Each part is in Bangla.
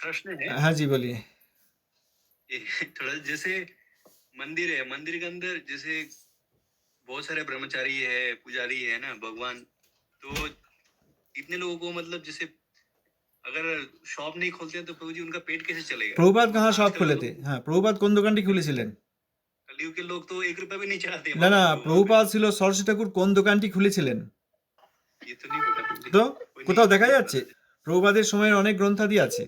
प्रश्न है हाँ जी बोलिए ये थोड़ा जैसे मंदिर है मंदिर के अंदर जैसे बहुत सारे ब्रह्मचारी है पुजारी है ना भगवान तो इतने लोगों को मतलब जैसे अगर शॉप नहीं खोलते हैं तो प्रभु जी उनका पेट कैसे चलेगा প্রভুপাত কাহা শপ आजकल খুলে लोग- थे হ্যাঁ প্রভুপাত কোন দোকানটি খুলেছিলেন कलयुग के लोग तो एक रुपया भी नहीं चढ़ाते না না महाप्रभु को। প্রভুপাত ছিল সরস্বতী ঠাকুর কোন দোকানটি খুলেছিলেন ये तो नहीं पता प्रभु जी। তো कोई नहीं- কোথাও দেখা যাচ্ছে প্রভুপাদের সময়ের অনেক গ্রন্থাদি আছে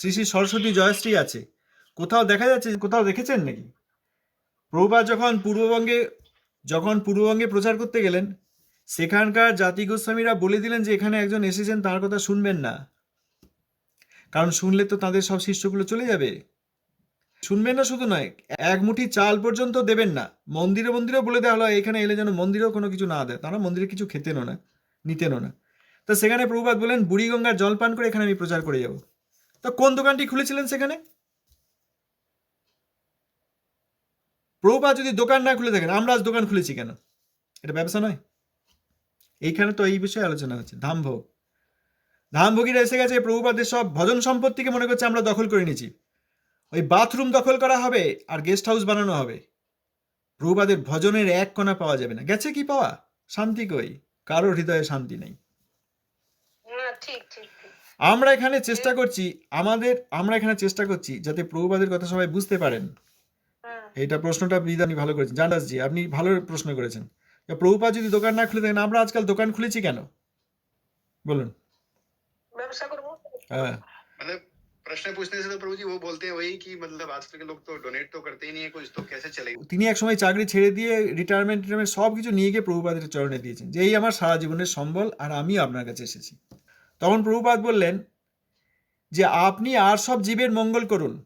শ্রী শ্রী সরস্বতী জয়শ্রী আছে। কোথাও দেখা যাচ্ছে কোথাও দেখেছেন নাকি? প্রভুপাদ যখন পূর্ববঙ্গে যখন পূর্ববঙ্গে প্রচার করতে গেলেন, সেখানকার জাতি গোস্বামীরা বলে দিলেন যে, এখানে একজন এসেছেন, তার কথা শুনবেন না। কারণ শুনলে তো তাদের সব শিষ্যগুলো চলে যাবে। শুনবেন না শুধু নয়, এক মুঠি চাল পর্যন্ত দেবেন না। মন্দিরে মন্দিরেও বলে দেওয়া হলো এখানে এলে যেন মন্দিরেও কোনো কিছু না দেয়। তারা মন্দিরে কিছু খেতেনও না, নিতেনও না। তা সেখানে প্রভুপাত বলেন বুড়িগঙ্গার জল পান করে এখানে আমি প্রচার করে যাব। তা কোন দোকানটি খুলেছিলেন সেখানে? প্রভুপাত যদি দোকান না খুলে থাকেন, আমরা আজ দোকান খুলেছি কেন? এটা ব্যবসা নয়। এইখানে তো এই বিষয়ে আলোচনা হচ্ছে। ধামভোগ। ধামভোগীরা এসে গেছে, প্রভুপাদের সব ভজন সম্পত্তিকে মনে করছে আমরা দখল করে নিয়েছি। ওই বাথরুম দখল করা হবে আর গেস্ট হাউস বানানো হবে। প্রভুপাদের ভজনের এক কোণা পাওয়া যাবে না। গেছে কি পাওয়া? শান্তি কই? কারোর হৃদয়ে শান্তি নেই। ঠিক ঠিক। আমরা এখানে চেষ্টা করছি আমাদের আমরা এখানে চেষ্টা করছি যাতে প্রভুপাদের কথা সবাই বুঝতে পারেন হুম এইটা প্রশ্নটা বিদানি ভালো করেছেন জানাস জি আপনি ভালো প্রশ্ন করেছেন তা প্রভুপাদ যদি দোকান না খুলে থাকেন আমরা আজকাল দোকান খুলেছি কেন বলুন ব্যবসা করবো হ্যাঁ मतलब प्रश्न पूछने से तो प्रभु जी वो बोलते हैं वही कि मतलब आजकल के लोग तो डोनेट तो करते ही नहीं है कुछ तो कैसे चलेगा তিনি এক সময় চাকরি ছেড়ে দিয়ে রিটায়ারমেন্ট রিটায়ারমেন্ট সব কিছু নিয়ে গিয়ে প্রভুপাদের চরণে দিয়েছেন যে এই আমার সারা জীবনের সম্বল আর আমি আপনার কাছে এসেছি তখন প্রভুপাদ বললেন যে আপনি আর সব জীবের মঙ্গল করুন।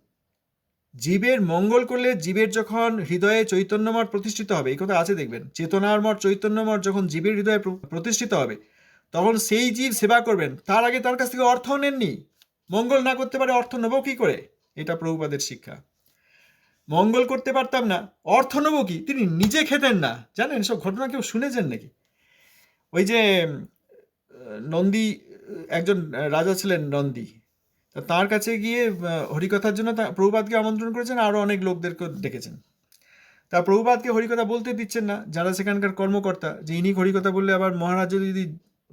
জীবের মঙ্গল করলে জীবের যখন হৃদয়ে চৈতন্যমঠ প্রতিষ্ঠিত হবে, এই কথা আছে দেখবেন, চেতনার মঠ, চৈতন্যমঠ যখন জীবের হৃদয়ে প্র- প্রতিষ্ঠিত হবে, তখন সেই জীব সেবা করবেন। তার আগে তার কাছ থেকে অর্থ নেননি। মঙ্গল না করতে পারে অর্থ নেব কি করে? এটা প্রভুপাদের শিক্ষা। মঙ্গল করতে পারতাম না, অর্থ নেব কি? তিনি নিজে খেতেন না। জানেন সব ঘটনা কেউ শুনেছেন নাকি? ওই যে নন্দী একজন রাজা ছিলেন নন্দী। তার কাছে গিয়ে হরিকথার জন্য তা প্রভুপাদকে আমন্ত্রণ করেছেন আরও অনেক লোকদেরকে ডেকেছেন। তা প্রভুপাদকে হরিকথা বলতে দিচ্ছেন না, যারা সেখানকার কর্মকর্তা, যে ইনি হরিকথা বললে আবার মহারাজ যদি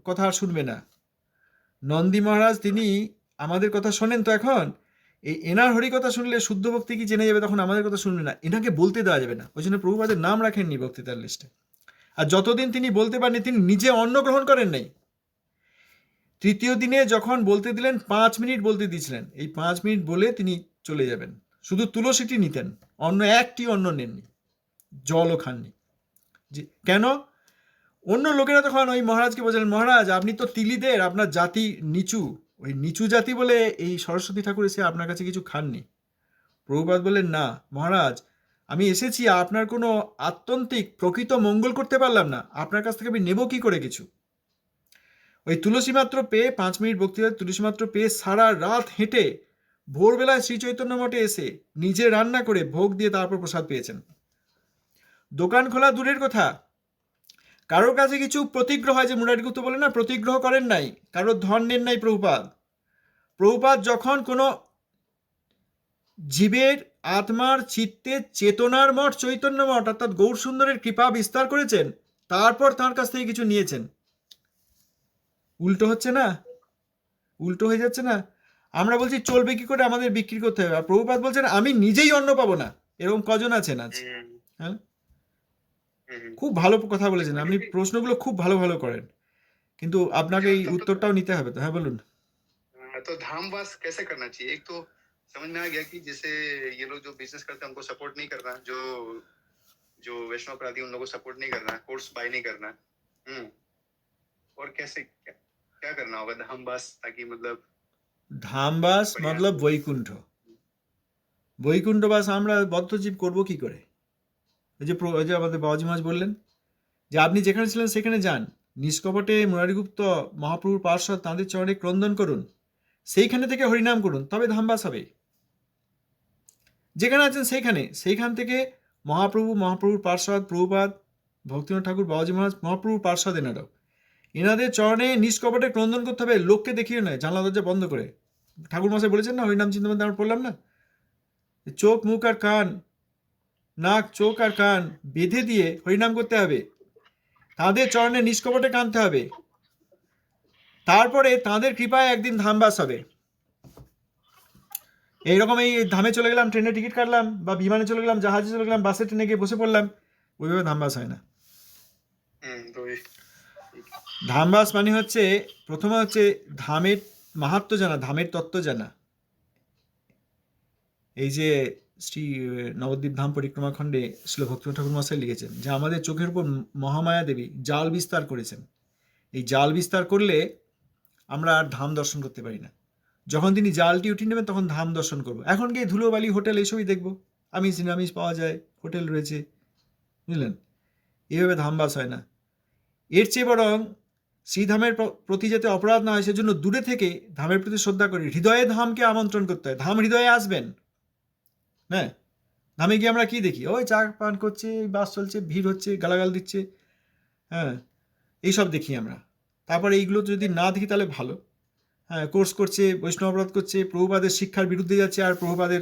কথা আর শুনবে না। নন্দী মহারাজ, তিনি আমাদের কথা শোনেন তো এখন? এই এনার হরিকথা শুনলে শুদ্ধ ভক্তি কি জেনে যাবে তখন আমাদের কথা শুনবে না। এনাকে বলতে দেওয়া যাবে না। ওই জন্য প্রভুপাদের নাম রাখেননি বক্তৃতার লিস্টে আর যতদিন তিনি বলতে পারেননি, তিনি নিজে অন্ন গ্রহণ করেন নাই। তৃতীয় দিনে যখন বলতে দিলেন, পাঁচ মিনিট বলতে দিয়েছিলেন, এই পাঁচ মিনিট বলে তিনি চলে যাবেন। শুধু তুলসীটি নিতেন, অন্য একটি অন্য নেননি, জলও খাননি। যে কেন? অন্য লোকেরা তখন ওই মহারাজকে বলছিলেন, মহারাজ, আপনি তো তিলিদের, আপনার জাতি নিচু। ওই নিচু জাতি বলে এই সরস্বতী ঠাকুর এসে আপনার কাছে কিছু খাননি। প্রভুপাত বললেন, না, মহারাজ, আমি এসেছি, আপনার কোনো আত্যন্তিক প্রকৃত মঙ্গল করতে পারলাম না। আপনার কাছ থেকে আমি নেব কি করে কিছু? ওই তুলসী মাত্র পেয়ে পাঁচ মিনিট বক্তৃতা তুলসী মাত্র পেয়ে সারা রাত হেঁটে ভোরবেলায় শ্রী চৈতন্য মঠে এসে নিজে রান্না করে ভোগ দিয়ে তারপর প্রসাদ পেয়েছেন। দোকান খোলা দূরের কথা। কারোর কাছে কিছু প্রতিগ্রহ হয় যে মুরারিগুপ্ত বলে না, প্রতিগ্রহ করেন নাই, কারোর ধন নেন নাই প্রভুপাদ। প্রভুপাদ যখন কোনো জীবের আত্মার চিত্তে চেতনার মঠ, চৈতন্য মঠ, অর্থাৎ গৌর সুন্দরের কৃপা বিস্তার করেছেন, তারপর তার কাছ থেকে কিছু নিয়েছেন। উল্টো হচ্ছে না উল্টো হয়ে যাচ্ছে না আমরা বলছি চলবে কি করে আমাদের বিক্রি করতে হবে আর প্রভুপাদ বলছেন আমি নিজেই অন্ন পাবো না এরকম কজন আছেন আজ হ্যাঁ খুব ভালো কথা বলেছেন আপনি প্রশ্নগুলো খুব ভালো ভালো করেন কিন্তু আপনাকে এই উত্তরটাও নিতে হবে তো হ্যাঁ বলুন हाँ, तो धामवास कैसे करना चाहिए एक तो समझ में आ गया कि जैसे ये लोग जो बिजनेस करते हैं उनको सपोर्ट नहीं करना जो जो वैष्णव अपराधी उन लोगों को सपोर्ट नहीं करना कोर्स बाय नहीं करना हम्म और कैसे क्या, क्या करना होगा धामवास ताकि मतलब ধামবাস बढ़िया। মতলব বৈকুণ্ঠ বৈকুণ্ঠবাস আমরা বদ্ধজীব করব কি করে ওই যে প্র- ওই যে আমাদের বাবাজি মহাজ বললেন যে আপনি যেখানে ছিলেন সেখানে যান নিষ্কপটে মুরারিগুপ্ত মহাপ্রভুর পার্শ্বদ তাঁদের চরণে ক্রন্দন করুন সেইখানে থেকে হরিনাম করুন তবে ধামবাস হবে যেখানে আছেন সেইখানে সেইখান থেকে মহাপ্রভু মহাপ্রভুর পার্শ্বদ প্রভুপাদ ভক্তিনাথ ঠাকুর বাবাজি মহারাজ মহাপ্রভুর পার্শ্বদ এনারাও এনাদের চরণে নিষ্কপটে ক্রন্দন করতে হবে, লোককে দেখিয়ে নয় জানলা দরজা বন্ধ করে। ঠাকুর মশাই বলেছেন না, ওই হরিনাম চিন্তামণি আমরা পড়লাম না? চোখ, মুখ আর কান, নাক, চোখ আর কান বেঁধে দিয়ে হরিনাম করতে হবে। তাদের চরণে নিষ্কপটে কানতে হবে। তারপরে তাদের কৃপায় একদিন ধামবাস হবে। এইরকম এই ধামে চলে গেলাম, ট্রেনে টিকিট কাটলাম বা বিমানে চলে গেলাম, জাহাজে চলে গেলাম, বাসে, ট্রেনে গিয়ে বসে পড়লাম, ওইভাবে ধামবাস হয় না। ধামবাস মানে হচ্ছে, প্রথমে হচ্ছে ধামের মাহাত্ম জানা, ধামের তত্ত্ব জানা। এই যে শ্রী নবদ্বীপ ধাম পরিক্রমা খণ্ডে শ্রী ঠাকুর মশাই লিখেছেন যে, আমাদের চোখের উপর মহামায়া দেবী জাল বিস্তার করেছেন। এই জাল বিস্তার করলে আমরা আর ধাম দর্শন করতে পারি না। যখন তিনি জালটি উঠিয়ে নেবেন, তখন ধাম দর্শন করব। এখন গিয়ে ধুলোবালি হোটেল এসবই দেখব। আমিষ নিরামিষ পাওয়া যায়, হোটেল রয়েছে, বুঝলেন? এভাবে ধামবাস হয় না। এর চেয়ে বরং শ্রীধামের ধামের প্রতি যাতে অপরাধ না হয়, সেজন্য দূরে থেকে ধামের প্রতি শ্রদ্ধা করি হৃদয়ে ধামকে আমন্ত্রণ করতে হয়। ধাম হৃদয়ে আসবেন। হ্যাঁ? ধামে গিয়ে আমরা কি দেখি? ওই চা পান করছে, বাস চলছে, ভিড় হচ্ছে, গালাগাল দিচ্ছে। হ্যাঁ? এইসব দেখি আমরা। তারপরে এইগুলো যদি না দেখি, তাহলে ভালো। হ্যাঁ কোর্স করছে, বৈষ্ণব অপরাধ করছে, প্রভুপাদের শিক্ষার বিরুদ্ধে যাচ্ছে, আর প্রভুপাদের,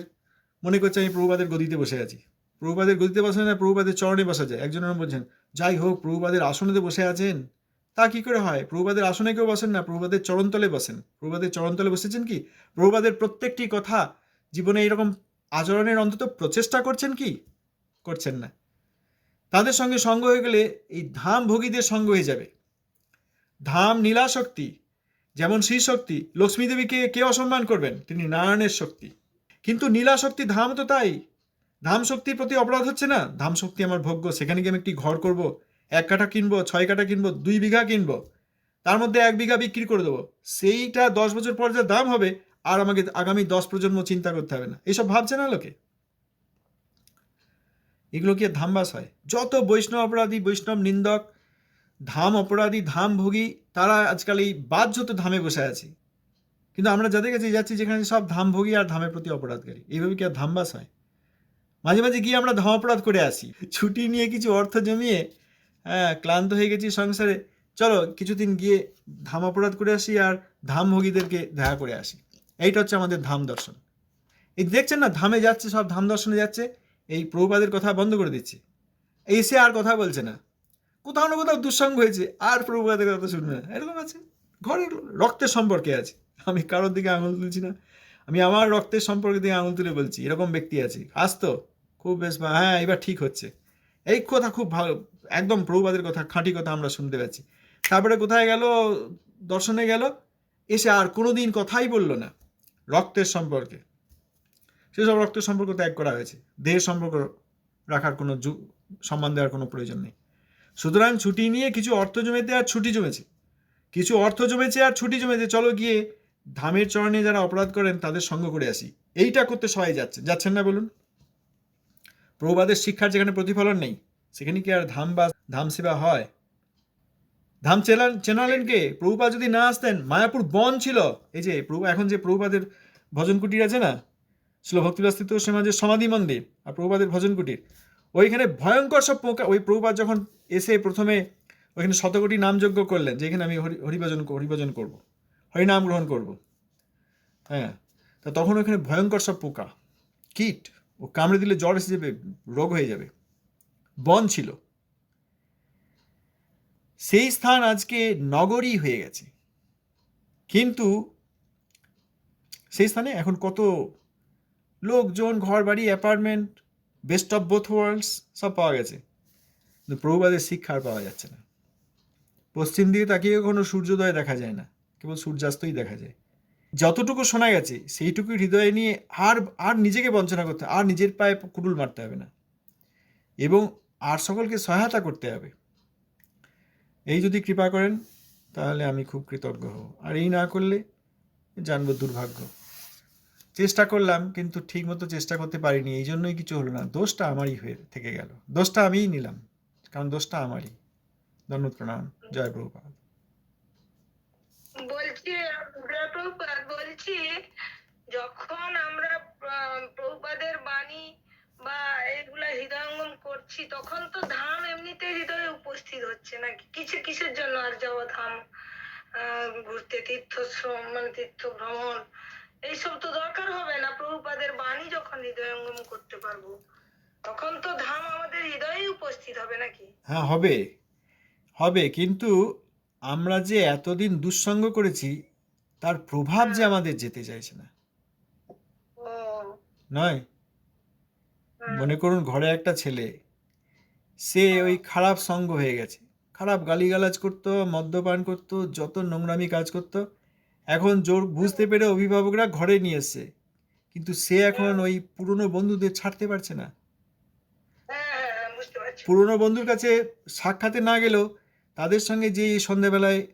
মনে করছে আমি প্রভুপাদের গদিতে বসে আছি। প্রভুপাদের গদিতে বসে না, প্রভুপাদের চরণে বসা যায়। একজন বলছেন, যাই হোক, প্রভুপাদের আসনেতে বসে আছেন? তা কি করে হয়? প্রভুপাদের আসনে কেউ বসেন না, প্রভুপাদের চরণতলে বসেন। প্রভুপাদের চরণতলে বসেছেন কি? প্রভুপাদের প্রত্যেকটি কথা জীবনে এরকম আচরণের অন্তত প্রচেষ্টা করছেন কি? করছেন না। তাদের সঙ্গে সঙ্গ হয়ে গেলে এই ধাম ভোগীদের সঙ্গ হয়ে যাবে। ধাম নীলা শক্তি, যেমন শ্রী শক্তি, লক্ষ্মী দেবীকে কে অসম্মান করবেন? তিনি নারায়ণের শক্তি। কিন্তু নীলা শক্তি ধাম তো তাই। ধাম শক্তির প্রতি অপরাধ হচ্ছে না। ধাম শক্তি আমার ভোগ্য, সেখানে গিয়ে আমি একটি ঘর করব। এক কাঠা কিনবো, ছয় কাঠা কিনবো, দুই বিঘা কিনবো, তার মধ্যে এক বিঘা বিক্রি করে দেবো। সেইটা দশ বছর পর যা দাম হবে, আর আমাকে আগামী দশ প্রজন্ম চিন্তা করতে হবে না। এসব ভাবছে না লোকে? এগুলো কি ধামবাস হয়? যত বৈষ্ণব অপরাধী, বৈষ্ণব নিন্দক, ধাম অপরাধী, ধাম ভোগী, তারা আজকাল এই বাহ্যত ধামে বসে আছে। কিন্তু আমরা যাদের কাছে যাচ্ছি, যেখানে সব ধাম ভোগী আর ধামের প্রতি অপরাধকারী, এইভাবে কি আর ধামবাস হয়? মাঝে মাঝে গিয়ে আমরা ধাম অপরাধ করে আসি। ছুটি নিয়ে কিছু অর্থ জমিয়ে হ্যাঁ ক্লান্ত হয়ে গেছি সংসারে। চলো কিছুদিন গিয়ে ধাম অপরাধ করে আসি আর ধাম ভোগীদেরকে দেখা করে আসি। এইটা হচ্ছে আমাদের ধাম দর্শন। এই দেখছেন না, ধামে যাচ্ছে, সব ধাম দর্শনে যাচ্ছে। এই প্রভুপাদের কথা বন্ধ করে দিচ্ছে। এসে আর কথা বলছে না। কোথাও না কোথাও দুঃসঙ্গ হয়েছে, আর প্রভুপাদের কথা শুনবে না। এরকম আছে। ঘরের রক্তের সম্পর্কে আছে। আমি কারোর দিকে আঙুল তুলছি না। আমি আমার রক্তের সম্পর্কে দিকে আঙুল তুলে বলছি। এরকম ব্যক্তি আছে। আসতো। খুব বেশ হ্যাঁ এবার ঠিক হচ্ছে। এই কথা খুব ভালো একদম প্রভুপাদের কথা, খাঁটি কথা আমরা শুনতে পাচ্ছি তারপরে কোথায় গেল? দর্শনে গেল। এসে আর কোনো দিন কথাই বলল না রক্তের সম্পর্কে। সেসব রক্তের সম্পর্ক ত্যাগ করা হয়েছে। দেহের সম্পর্ক রাখার কোনো সম্মান দেওয়ার কোনো প্রয়োজন নেই। সুতরাং ছুটি নিয়ে কিছু অর্থ জমেতে আর ছুটি জমেছে। কিছু অর্থ জমেছে আর ছুটি জমেছে। চলো গিয়ে ধামের চরণে যারা অপরাধ করেন তাদের সঙ্গ করে আসি। এইটা করতে সবাই যাচ্ছে। যাচ্ছেন না বলুন? প্রভুবাদের শিক্ষার যেখানে প্রতিফলন নেই সেখানে কি আর ধাম বা ধাম সেবা হয়? ধাম চেনান চেনালেন কে প্রভুপাদ যদি না আসতেন, মায়াপুর বন ছিল। এই যে প্রভু এখন যে প্রভুপাদের ভজন কুটির আছে না ছিল ভক্তিবাস্তিত্ব সমাজের সমাধি মন্দির, আর প্রভুপাদের ভজন কুটির, ওইখানে ভয়ঙ্কর সব পোকা ওই প্রভুপাদ যখন এসে প্রথমে ওইখানে শতকোটি নামযজ্ঞ করলেন, যে এখানে আমি হরি হরিভজন হরিভজন করব, হরিনাম গ্রহণ করব। হ্যাঁ তা তখন ওখানে ভয়ঙ্কর সব পোকা কীট, ও কামড়ে দিলে জ্বর এসে যাবে, রোগ হয়ে যাবে। বন ছিল। সেই স্থান আজকে নগরী হয়ে গেছে। কিন্তু সেই স্থানে এখন কত লোকজন ঘর বাড়ি apartment, best of both worlds সব পাওয়া গেছে। কিন্তু প্রভুবাদের শিক্ষা আর পাওয়া যাচ্ছে না। পশ্চিম দিকে তাকিয়ে কোনো সূর্যোদয় দেখা যায় না, কেবল সূর্যাস্তই দেখা যায়। যতটুকু শোনা গেছে সেইটুকু হৃদয়ে নিয়ে আর আর নিজেকে বঞ্চনা করতে, আর নিজের পায়ে কুটুল মারতে হবে না। এবং আর সকলকে সহায়তা করতে হবে। এই যদি কৃপা করেন, তাহলে আমি খুব কৃতজ্ঞ হব। আর এই না করলে জানব দুর্ভাগ্য। চেষ্টা করলাম, কিন্তু ঠিক মতো চেষ্টা করতে পারিনি। এই জন্যই কিছু হলো না। দোষটা আমারই হয়ে থেকে গেল। দোষটা আমিই নিলাম, কারণ দোষটা আমারই। ধন্যবাদ, প্রণাম। জয় প্রভুপাদ। বলছি বলছি কিছু কিসের জন্য আর যাওয়া ধাম ঘুরতে তীর্থশ্রম মানে তীর্থ ভ্রমণ এইসব তো দরকার হবে না। প্রভুপাদের বাণী যখন হৃদয়ঙ্গম করতে পারব তখন তো ধাম আমাদের হৃদয়ে উপস্থিত হবে নাকি? হ্যাঁ হবে। হবে কিন্তু আমরা যে এতদিন দুঃসঙ্গ করেছি তার প্রভাব যে হ্যাঁ। আমাদের যেতে চাইছে না। নয়? হ্যাঁ। মনে করুন ঘরে একটা ছেলে সে হ্যাঁ। ওই খারাপ সঙ্গ হয়ে গেছে। খারাপ গালিগালাজ করতো মদ্যপান করতো যত নোংরামি কাজ করতো। এখন জোর বুঝতে পেরে অভিভাবকরা ঘরে নিয়ে এসছে। কিন্তু সে এখন ওই পুরনো বন্ধুদের ছাড়তে পারছে না। হ্যাঁ হ্যাঁ হ্যাঁ, পুরনো বন্ধুর কাছে সাক্ষাতে না গেলেও তাদের সঙ্গে যে সন্ধেবেলায়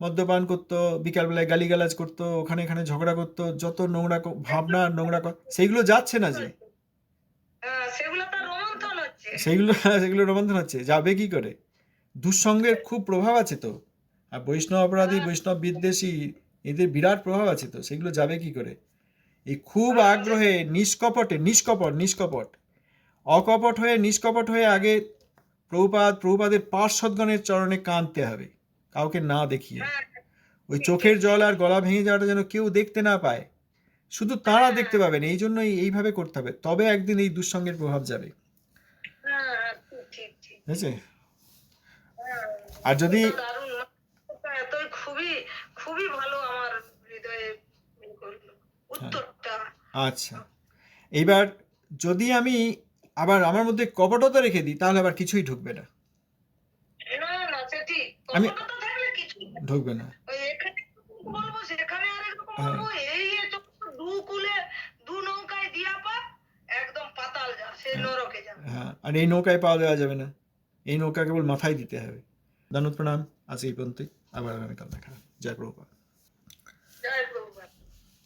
মদ্যপান করতো বিকালবেলায় গালিগালাজ করতো ওখানে এখানে ঝগড়া করতো যত নোংরা ভাবনা নোংরা সেইগুলো যাচ্ছে না যে। হ্যাঁ সেগুলো সেইগুলো সেগুলো রোমন্থন হচ্ছে। যাবে কি করে? দুঃসঙ্গের খুব প্রভাব আছে তো। আর বৈষ্ণব অপরাধী বৈষ্ণব বিদ্বেষী এদের বিরাট প্রভাব আছে তো সেগুলো যাবে কি করে? এই খুব আগ্রহে নিষ্কপটে নিষ্কপট নিষ্কপট। অকপট হয়ে নিষ্কপট হয়ে আগে প্রভুপাদ প্রভুপাদের পার্শ্বদগণের চরণে কাঁদতে হবে কাউকে না দেখিয়ে। হ্যাঁ। ওই চোখের জল আর গলা ভেঙে যাওয়াটা যেন কেউ দেখতে না পায়। শুধু তারা দেখতে পাবেন এই জন্যই এইভাবে করতে হবে। তবে একদিন এই দুঃসঙ্গের প্রভাব যাবে। হ্যাঁ হ্যাঁ, ঠিক হ্যাঁ। আর যদি খুবই খুবই ভালো আমার হৃদয়ে ই করল। উত্তরটা। আচ্ছা। এইবার যদি আমি আবার আমার মধ্যে কপটতা রেখে দিই তাহলে আবার কিছুই ঢুকবে না। আমি- কিছু ঢুকবে না। হ্যাঁ। বলব এই দু নৌকায় দিয়া পা একদম পাতাল যা সে নরকে যা হ্যাঁ আর এই নৌকায় পাওয়া দেওয়া যাবে না। এই নৌকা কেবল মাথায় দিতে হবে। দানুদ প্রণাম আজ এই পর্যন্তই আবার আগামীকাল দেখা যায় প্রভুপাত